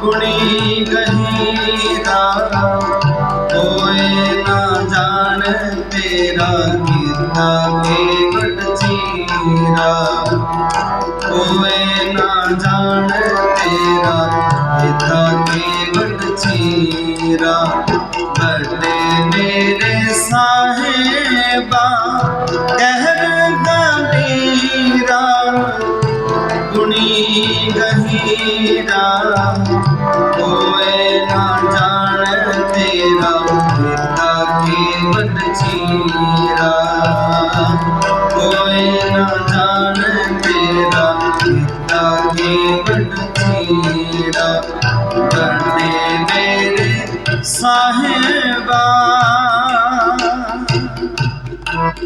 ਗੁਣੀ ਗਹੀਰਾ ਕੋਈ ਨਾ ਜਾਣ ਤੇਰਾ ਕੀਤਾ ਕੇਵਟ ਚੀਰਾ। ਕੋਈ ਨਾ ਜਾਣ ਤੇਰਾ ਕੀਤਾ ਕੇਵਟ ਚੀਰਾ। ਮੇਰੇ ਸਾਹਿਬਾ ਕਹਿਰ ਗੰਭੀਰਾ ਗੁਣੀ ਗਹੀਰਾ ਹੋਏ ਨਾ ਜਾਣ ਤੇਰਾ ਪਿਤਾ ਕੀ ਬਨਚੀਰਾ ਹੋਏ ਨਾ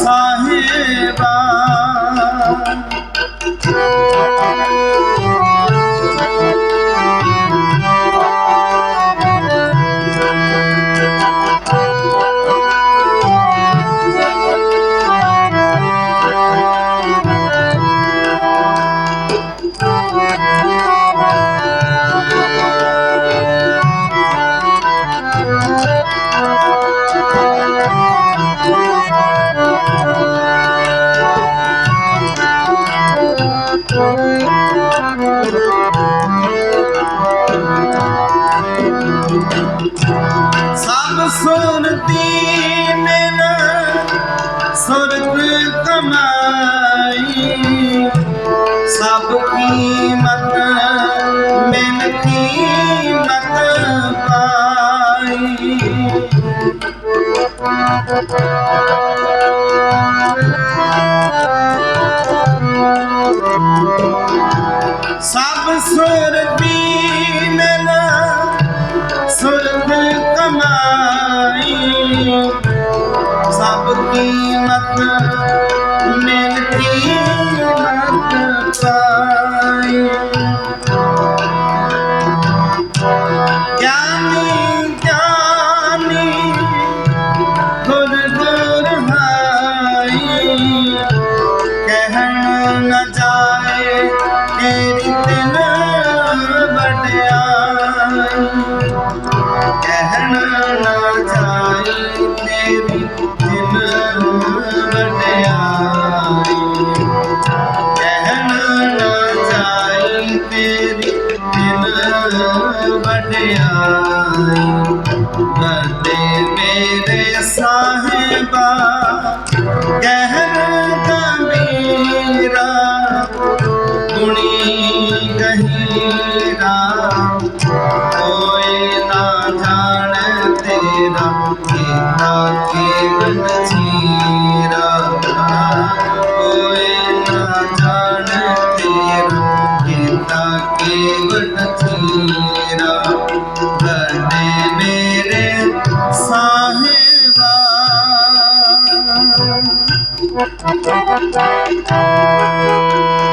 সাহেবা। ਸਭ ਸੁਰ ਬੀਨ ਸੁਰਤ ਕਮਾਈ। ਸਭ ਕੀਮਤ ਮਿਲ ਕੀਮਤ ਪਾਈ। ਕਿਆ दर्दे मेरे साहिबा गहर दमीरा गुणी गहीरा कोई ना जान तेरा कितना केवल Thank you.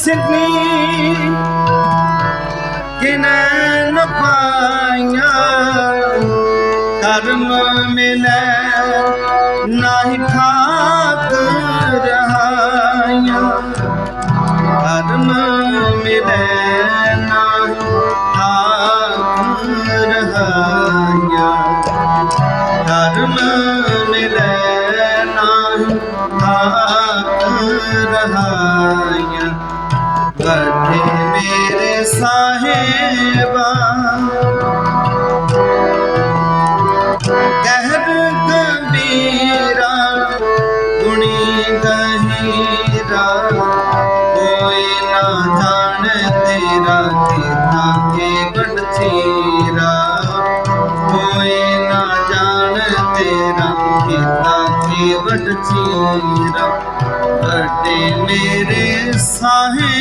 Sydney ਕਿਨੈ ਨ ਪਾਈਆਂ ਕਰਮ ਮਿਲੈ ਨਾਹੀ ਖਾਕ ਰਹਾਈਆਂ ਕਰਮ ਮਿਲੈ मेरे साहेब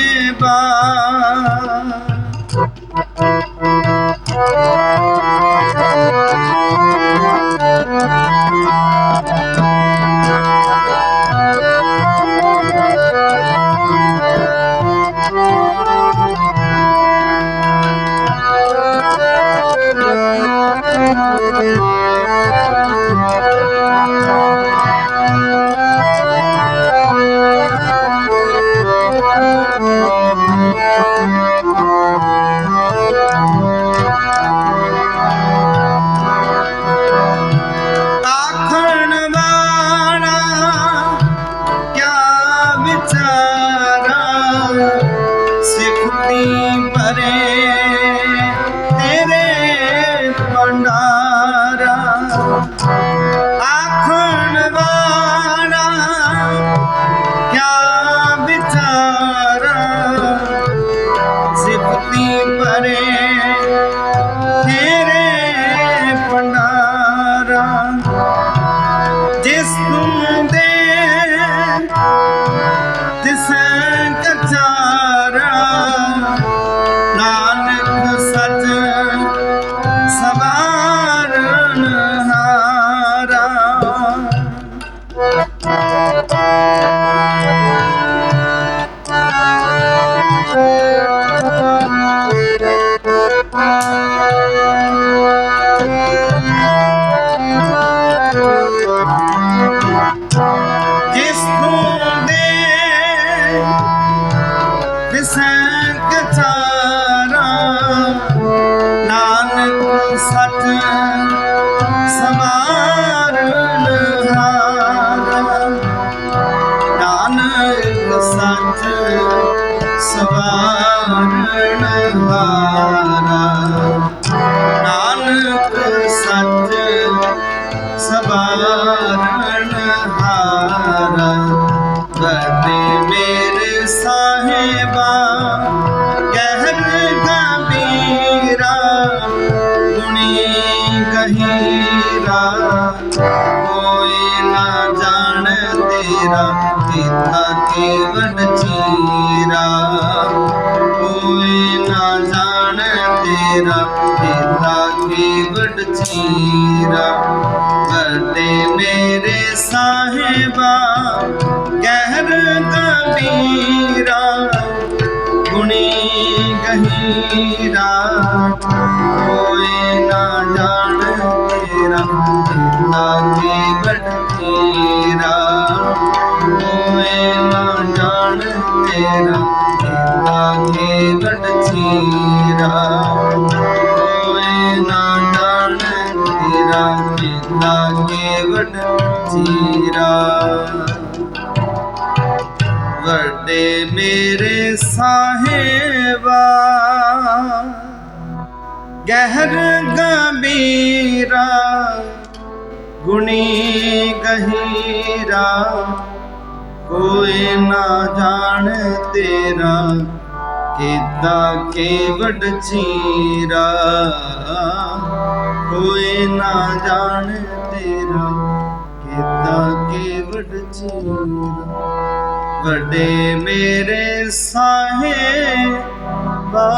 ਸਾਰੇ ਤੇਰੇ ਭੰਡਾਰਾ ਆਖਣ ਵਾਲਾ ਕਿਆ ਵਿਚਾਰਾ ਸਿਫਤੀ ਪਰੇ ਤੇਰੇ ਭੰਡਾਰਾ ਜਿਸ ਨੂੰ ਦੇ ਤਿਸ ਕਚਾ ਜਿਸ ਨੂੰ ਦੇ ਵਿਸੰਗ ਚਾਰਾ ਨਾਨਕ ਸੱਚ ਸਮਾਰਨ ਹਾਰਾ ਨਾਨਕ ਸੱਚ ਸਮਾਰਨ ਹਾਰਾ ਕੀਤਾ ਕੇਵਲ ਚੀਰਾ ਕੋਈ ਨਾ ਜਾਣ ਤੇਰਾ ਕੀਤਾ ਕੇਵਲ ਚੀਰਾ ਵੱਡੇ ਮੇਰੇ ਸਾਹਿਬਾ, ਗਹਿਰ ਕਬੀਰਾ ਗੁਣੀ ਗਹੀਰਾ। ਤੇਰਾ। ਵੱਡੇ ਮੇਰੇ ਸਾਹਿਬਾ, ਗਹਿਰ ਗੰਭੀਰਾ, ਗੁਣੀ ਗਹੀਰਾ, ਕੋਈ ਨਾ ਜਾਣ ਤੇਰਾ, ਕਿਦਾ ਕੇਵਡ ਚੀਰਾ। ਕੋਈ ਨਾ ਜਾਣ ਤੇਰਾ। ਕੀਤਾ ਕੇ ਵਡਜੀਰਾ ਵੱਡੇ ਮੇਰੇ ਸਾਹੇ ਬਾ